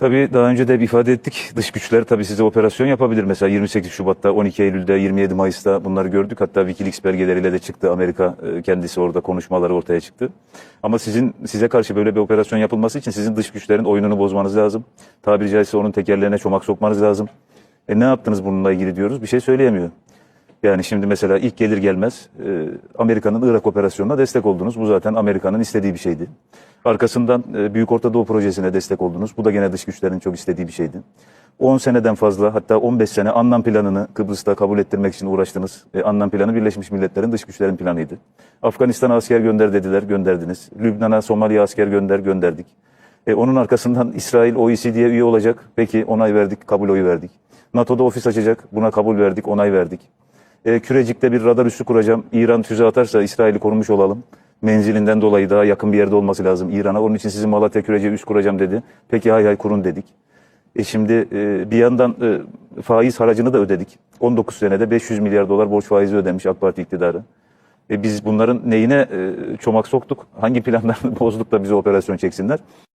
Tabii daha önce de ifade ettik. Dış güçler tabii size operasyon yapabilir. Mesela 28 Şubat'ta, 12 Eylül'de, 27 Mayıs'ta bunları gördük. Hatta Wikileaks belgeleriyle de çıktı. Amerika e, kendisi orada konuşmaları ortaya çıktı. Ama sizin size karşı böyle bir operasyon yapılması için sizin dış güçlerin oyununu bozmanız lazım. Tabiri caizse onun tekerlerine çomak sokmanız lazım. E ne yaptınız bununla ilgili diyoruz. Bir şey söyleyemiyor. Yani şimdi mesela ilk gelir gelmez e, Amerika'nın Irak operasyonuna destek oldunuz. Bu zaten Amerika'nın istediği bir şeydi. Arkasından e, Büyük Orta Doğu projesine destek oldunuz. Bu da gene dış güçlerin çok istediği bir şeydi. 10 seneden fazla hatta 15 sene Annan planını Kıbrıs'ta kabul ettirmek için uğraştınız. E, Annan planı Birleşmiş Milletler'in dış güçlerin planıydı. Afganistan'a asker gönder dediler, gönderdiniz. Lübnan'a, Somali'ye asker gönder, gönderdik. E, onun arkasından İsrail OECD'ye üye olacak. Peki onay verdik, kabul oyu verdik. NATO'da ofis açacak. Buna kabul verdik, onay verdik. E, Kürecik'te bir radar üssü kuracağım. İran füze atarsa İsrail'i korumuş olalım. Menzilinden dolayı daha yakın bir yerde olması lazım İran'a. Onun için sizin Malatya Kürecik'e üs kuracağım dedi. Peki hay hay kurun dedik. E şimdi e, bir yandan e, faiz haracını da ödedik. 19 senede 500 milyar dolar borç faizi ödemiş AK Parti iktidarı. E biz bunların neyine e, çomak soktuk? Hangi planlarını bozduk da bize operasyon çeksinler?